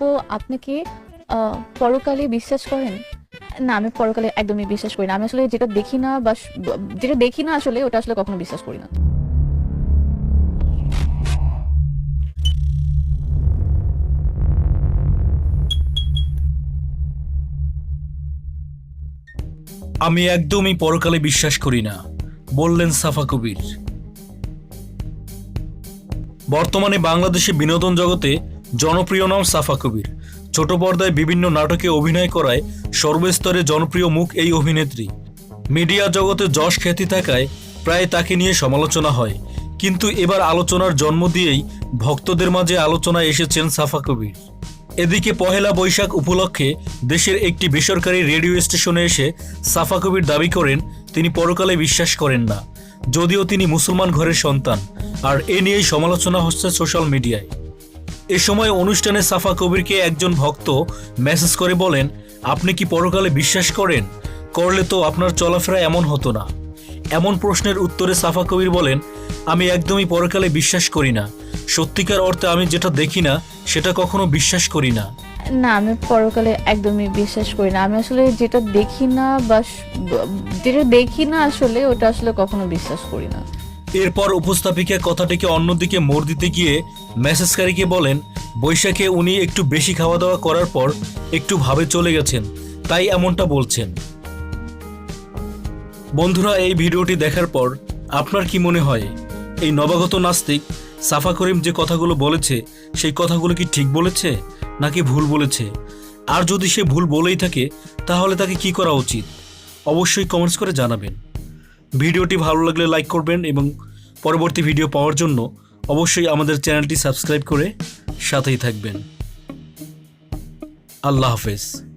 তো কি পরকালে বিশ্বাস করেন? না, আমি পরকালে একদমই বিশ্বাস করি না। আমি আসলে যেটা দেখি না বা, যেটা দেখি না আসলে ওটা আসলে কখনো বিশ্বাস করি না। আমি একদমই পরকালে বিশ্বাস করি না, বললেন সাফা কবির। বর্তমানে বাংলাদেশে বিনোদন জগতে জনপ্রিয় নাম সাফা কবির। ছোট পর্দায় বিভিন্ন নাটকে অভিনয় করায় সর্বস্তরে জনপ্রিয় মুখ এই অভিনেত্রী। মিডিয়া জগতে যশ খ্যাতি থাকায় প্রায় তাকে নিয়ে সমালোচনা হয়। কিন্তু এবার আলোচনার জন্ম দিয়েই ভক্তদের মাঝে আলোচনায় এসেছেন সাফা কবির। এদিকে পহেলা বৈশাখ উপলক্ষে দেশের একটি বেসরকারি রেডিও স্টেশনে এসে সাফা কবির দাবি করেন, তিনি পরকালে বিশ্বাস করেন না। যদিও তিনি মুসলমান ঘরের সন্তান, আর এ নিয়েই সমালোচনা হচ্ছে সোশ্যাল মিডিয়ায়। এ সময় অনুষ্ঠানে সাফা কবিরকে একজন ভক্ত মেসেজ করে বলেন, আপনি কি পরকালে বিশ্বাস করেন? করলে তো আপনার চলাফেরা এমন হতো না। এমন প্রশ্নের উত্তরে সাফা কবির বলেন, আমি একদমই পরকালে বিশ্বাস করি না। সত্যিকার অর্থে আমি যেটা দেখি না, সেটা কখনো বিশ্বাস করি না। না, আমি পরকালে একদমই বিশ্বাস করি না। আমি আসলে যেটা দেখি না বা যেটা দেখি না আসলে, ওটা আসলে কখনো বিশ্বাস করি না। এরপর উপস্থাপিকা কথাটিকে অন্যদিকে মোড় দিতে গিয়ে মেসেজকারীকে বলেন, বৈশাখে উনি একটু বেশি খাওয়া দাওয়া করার পর একটু ভাবে চলে গেছেন, তাই এমনটা বলছেন। বন্ধুরা, এই ভিডিওটি দেখার পর আপনার কি মনে হয়? এই নবাগত নাস্তিক সাফা করিম যে কথাগুলো বলেছে, সেই কথাগুলো কি ঠিক বলেছে, নাকি ভুল বলেছে? আর যদি সে ভুল বলেই থাকে, তাহলে তাকে কি করা উচিত? অবশ্যই কমেন্টস করে জানাবেন। ভিডিওটি ভালো লাগলে লাইক করবেন এবং পরবর্তী ভিডিও পাওয়ার জন্য অবশ্যই আমাদের চ্যানেলটি সাবস্ক্রাইব করে সাথেই থাকবেন। আল্লাহ হাফেজ।